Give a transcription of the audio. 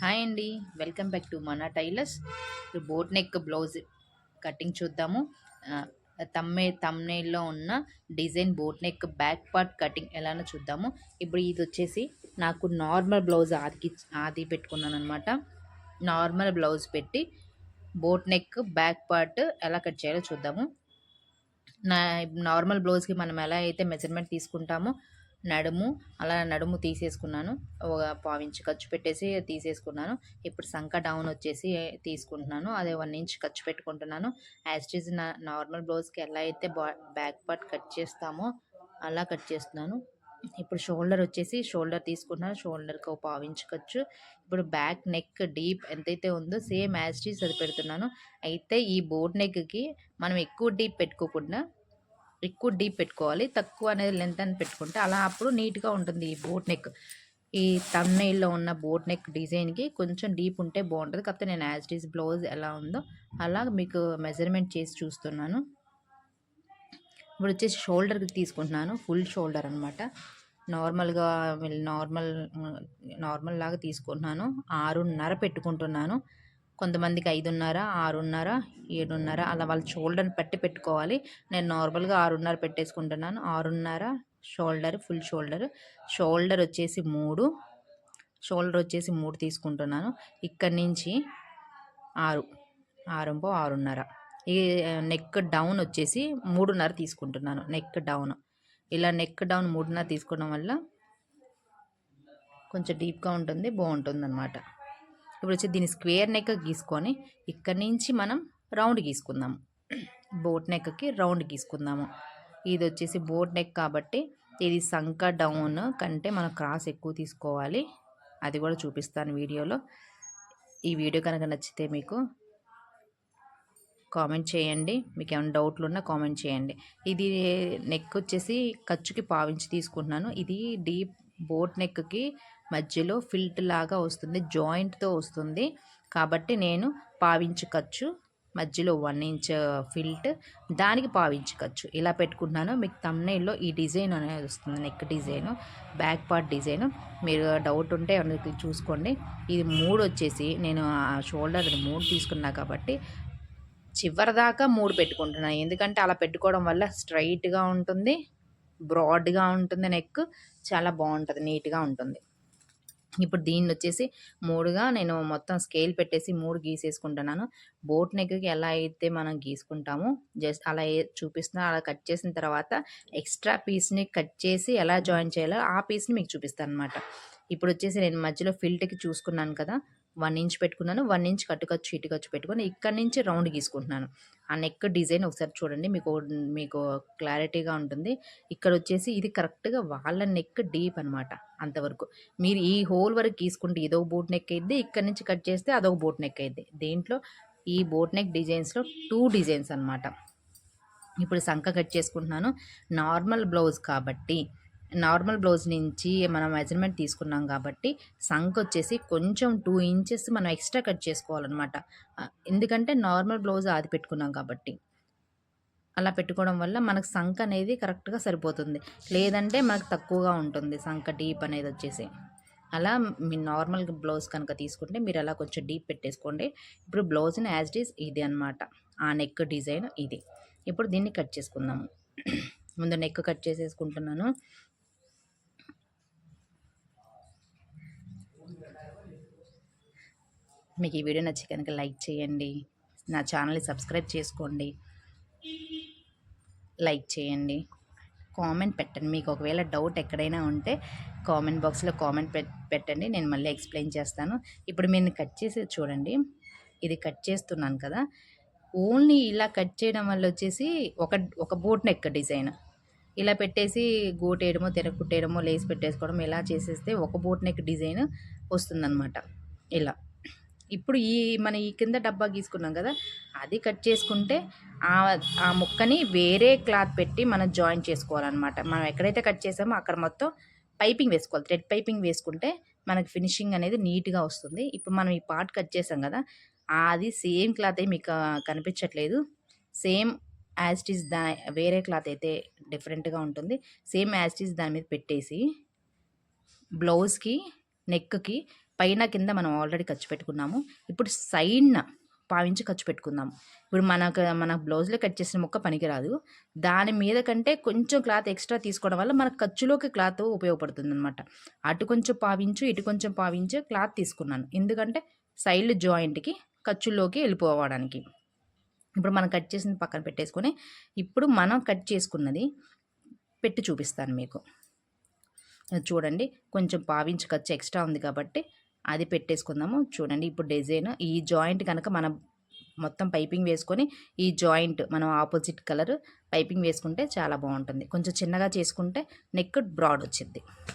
Hi అండి. Welcome back to మన tailors. Boat neck blouse cutting చూద్దాము. తమ్మే తమ్నేల్లో ఉన్న design boat neck back part cutting ఎలానో చూద్దాము. ఇప్పుడు ఇది వచ్చేసి నాకు నార్మల్ బ్లౌజ్ ఆదికి ఆది పెట్టుకున్నాను అనమాట నార్మల్ బ్లౌజ్ పెట్టి బోట్ నెక్ బ్యాక్ పార్ట్ ఎలా కట్ చేయాలో చూద్దాము. నా నార్మల్ బ్లౌజ్కి మనం ఎలా అయితే మెజర్మెంట్ తీసుకుంటామో నడుము అలా నడుము తీసేసుకున్నాను. ఒక పావించి ఖర్చు పెట్టేసి తీసేసుకున్నాను. ఇప్పుడు సంక డౌన్ వచ్చేసి తీసుకుంటున్నాను. అదే వన్ ఇంచ్ ఖర్చు పెట్టుకుంటున్నాను. యాజ్ నా నార్మల్ బ్లౌజ్కి ఎలా అయితే బ్యాక్ పార్ట్ కట్ చేస్తామో అలా కట్ చేస్తున్నాను. ఇప్పుడు షోల్డర్ వచ్చేసి షోల్డర్ తీసుకున్నాను షోల్డర్కి ఒక పావించి ఖర్చు. ఇప్పుడు బ్యాక్ నెక్ డీప్ ఎంతైతే ఉందో సేమ్ యాజ్ ఇస్ అది పెడుతున్నాను. అయితే ఈ బోట్ నెక్కి మనం ఎక్కువ డీప్ పెట్టుకోకుండా ఎక్కువ డీప్ పెట్టుకోవాలి. తక్కువ అనేది లెంత్ అని పెట్టుకుంటే అలా అప్పుడు నీట్గా ఉంటుంది ఈ బోట్ నెక్. ఈ తమ్నైల్లో ఉన్న బోట్ నెక్ డిజైన్కి కొంచెం డీప్ ఉంటే బాగుంటుంది. కాకపోతే నేను యాజ్ డీస్ బ్లౌజ్ ఎలా ఉందో అలా మీకు మెజర్మెంట్ చేసి చూస్తున్నాను. ఇప్పుడు వచ్చేసి షోల్డర్కి తీసుకుంటున్నాను. ఫుల్ షోల్డర్ అనమాట నార్మల్గా నార్మల్ నార్మల్ లాగా తీసుకుంటున్నాను. ఆరున్నర పెట్టుకుంటున్నాను. కొంతమందికి ఐదున్నర ఆరున్నర ఏడున్నర అలా వాళ్ళ షోల్డర్ని పట్టి పెట్టుకోవాలి. నేను నార్మల్గా ఆరున్నర పెట్టేసుకుంటున్నాను. ఆరున్నర షోల్డర్ ఫుల్ షోల్డర్. షోల్డర్ వచ్చేసి మూడు. షోల్డర్ వచ్చేసి మూడు తీసుకుంటున్నాను. ఇక్కడి నుంచి ఆరు. ఆరుంపో ఆరున్నర. ఈ నెక్ డౌన్ వచ్చేసి మూడున్నర తీసుకుంటున్నాను. Neck down. ఇలా నెక్ డౌన్ మూడున్నర తీసుకోవడం వల్ల కొంచెం డీప్గా ఉంటుంది బాగుంటుంది అన్నమాట ఇప్పుడు వచ్చి దీన్ని స్క్వేర్ నెక్ గీసుకొని ఇక్కడి నుంచి మనం రౌండ్ గీసుకుందాము బోట్ నెక్కి రౌండ్ గీసుకుందాము. ఇది వచ్చేసి బోట్ నెక్ కాబట్టి ఇది సంక డౌన్ కంటే మనం క్రాస్ ఎక్కువ తీసుకోవాలి. అది కూడా చూపిస్తాను వీడియోలో. ఈ వీడియో కనుక నచ్చితే మీకు కామెంట్ చేయండి. మీకు ఏమైనా డౌట్లు ఉన్నా కామెంట్ చేయండి. ఇది నెక్ వచ్చేసి ఖర్చుకి పావించి తీసుకుంటున్నాను. ఇది డీప్ బోట్ నెక్కి మధ్యలో ఫిల్ట్ లాగా వస్తుంది జాయింట్తో వస్తుంది. కాబట్టి నేను పావించు ఖర్చు మధ్యలో వన్ ఇంచ్ ఫిల్ట్. దానికి పావించవచ్చు ఇలా పెట్టుకుంటున్నాను మీకు తమ్నైల్లో ఈ డిజైన్ అనేది వస్తుంది. Neck design back part design. మీరు డౌట్ ఉంటే చూసుకోండి. ఇది మూడు వచ్చేసి నేను షోల్డర్ మూడు తీసుకున్నా కాబట్టి చివరిదాకా మూడు పెట్టుకుంటున్నాను ఎందుకంటే అలా పెట్టుకోవడం వల్ల స్ట్రైట్గా ఉంటుంది బ్రాడ్గా ఉంటుంది నెక్ చాలా బాగుంటుంది నీట్గా ఉంటుంది. ఇప్పుడు దీన్ని వచ్చేసి మూడుగా నేను మొత్తం స్కేల్ పెట్టేసి మూడు గీసేసుకుంటున్నాను. బోట్ నెక్కి ఎలా అయితే మనం గీసుకుంటామో జస్ట్ అలా చూపిస్తున్నా అలా కట్ చేసిన తర్వాత ఎక్స్ట్రా పీస్ని కట్ చేసి ఎలా జాయిన్ చేయాలో ఆ పీస్ని మీకు చూపిస్తాను అనమాట ఇప్పుడు వచ్చేసి నేను మధ్యలో ఫిల్ట్కి చూసుకున్నాను కదా వన్ ఇంచ్ పెట్టుకున్నాను వన్ ఇంచ్ కట్టుకొచ్చు ఇటుకొచ్చు పెట్టుకొని ఇక్కడ నుంచి రౌండ్ గీసుకుంటున్నాను. ఆ నెక్ డిజైన్ ఒకసారి చూడండి మీకు మీకు క్లారిటీగా ఉంటుంది. ఇక్కడ వచ్చేసి ఇది కరెక్ట్గా వాళ్ళ నెక్ డీప్ అనమాట అంతవరకు. మీరు ఈ హోల్ వరకు గీసుకుంటే ఇదో బోట్ నెక్ అయింది ఇక్కడ నుంచి కట్ చేస్తే అదొక బోట్ నెక్ అయింది దీంట్లో ఈ బోట్ నెక్ డిజైన్స్లో టూ డిజైన్స్ అనమాట ఇప్పుడు సంఖ కట్ చేసుకుంటున్నాను. నార్మల్ బ్లౌజ్ కాబట్టి నార్మల్ బ్లౌజ్ నుంచి మనం మెజర్మెంట్ తీసుకున్నాం కాబట్టి సంక్ వచ్చేసి కొంచెం టూ ఇంచెస్ మనం ఎక్స్ట్రా కట్ చేసుకోవాలన్నమాట. ఎందుకంటే నార్మల్ బ్లౌజ్ ఆది పెట్టుకున్నాం కాబట్టి. అలా పెట్టుకోవడం వల్ల మనకు సంక్ అనేది కరెక్ట్గా సరిపోతుంది. లేదంటే మనకు తక్కువగా ఉంటుంది సంక డీప్ అనేది వచ్చేసి. అలా మీ నార్మల్ బ్లౌజ్ కనుక తీసుకుంటే మీరు అలా కొంచెం డీప్ పెట్టేసుకోండి. ఇప్పుడు బ్లౌజ్ని యాజ్ డీస్ ఇది అనమాట ఆ నెక్ డిజైన్ ఇది. ఇప్పుడు దీన్ని కట్ చేసుకుందాము. ముందు నెక్ కట్ చేసేసుకుంటున్నాను. మీకు ఈ వీడియో నచ్చి కనుక లైక్ చేయండి. నా ఛానల్ని సబ్స్క్రైబ్ చేసుకోండి. లైక్ చేయండి. కామెంట్ పెట్టండి. మీకు ఒకవేళ డౌట్ ఎక్కడైనా ఉంటే కామెంట్ బాక్స్లో కామెంట్ పెట్టండి. నేను మళ్ళీ ఎక్స్ప్లెయిన్ చేస్తాను. ఇప్పుడు మీరు కట్ చేసి చూడండి. ఇది కట్ చేస్తున్నాను కదా. ఓన్లీ ఇలా కట్ చేయడం వల్ల వచ్చేసి ఒక ఒక బోట్ నెక్ డిజైన్. ఇలా పెట్టేసి గోటేయడమో తెరకుట్టేయడమో లేసి పెట్టేసుకోవడం ఇలా చేసేస్తే ఒక బోట్ నెక్ డిజైన్ వస్తుందన్నమాట. ఇలా. ఇప్పుడు ఈ మన ఈ కింద డబ్బా గీసుకున్నాం కదా అది కట్ చేసుకుంటే ఆ ముక్కని వేరే క్లాత్ పెట్టి మనం జాయిన్ చేసుకోవాలన్నమాట. మనం ఎక్కడైతే కట్ చేసామో అక్కడ మొత్తం పైపింగ్ వేసుకోవాలి. థ్రెడ్ పైపింగ్ వేసుకుంటే మనకి ఫినిషింగ్ అనేది నీట్గా వస్తుంది. ఇప్పుడు మనం ఈ పార్ట్ కట్ చేసాం కదా అది సేమ్ క్లాత్ అయితే మీకు కనిపించట్లేదు. సేమ్ యాజ్టీస్ దా వేరే క్లాత్ అయితే డిఫరెంట్గా ఉంటుంది. సేమ్ యాజ్టీస్ దాని మీద పెట్టేసి బ్లౌజ్కి నెక్కి పైన కింద మనం ఆల్రెడీ ఖర్చు పెట్టుకున్నాము. ఇప్పుడు సైడ్న పావించి ఖర్చు పెట్టుకుందాము ఇప్పుడు మనకు మన బ్లౌజ్లో కట్ చేసిన ముక్క పనికిరాదు. దాని మీద కంటే కొంచెం క్లాత్ ఎక్స్ట్రా తీసుకోవడం వల్ల మన ఖర్చులోకి క్లాత్ ఉపయోగపడుతుంది అనమాట అటు కొంచెం పావించు ఇటు కొంచెం పావించు క్లాత్ తీసుకున్నాను. ఎందుకంటే సైడ్ జాయింట్కి ఖర్చుల్లోకి వెళ్ళిపోవడానికి. ఇప్పుడు మనం కట్ చేసింది పక్కన పెట్టేసుకొని ఇప్పుడు మనం కట్ చేసుకున్నది పెట్టి చూపిస్తాను మీకు. చూడండి కొంచెం పావించి ఖర్చు ఎక్స్ట్రా ఉంది కాబట్టి అది పెట్టేసుకుందాము. చూడండి ఇప్పుడు డిజైన్. ఈ జాయింట్ కనుక మనం మొత్తం పైపింగ్ వేసుకొని ఈ జాయింట్ మనం ఆపోజిట్ కలర్ పైపింగ్ వేసుకుంటే చాలా బాగుంటుంది. కొంచెం చిన్నగా చేసుకుంటే నెక్ బ్రాడ్ వచ్చింది.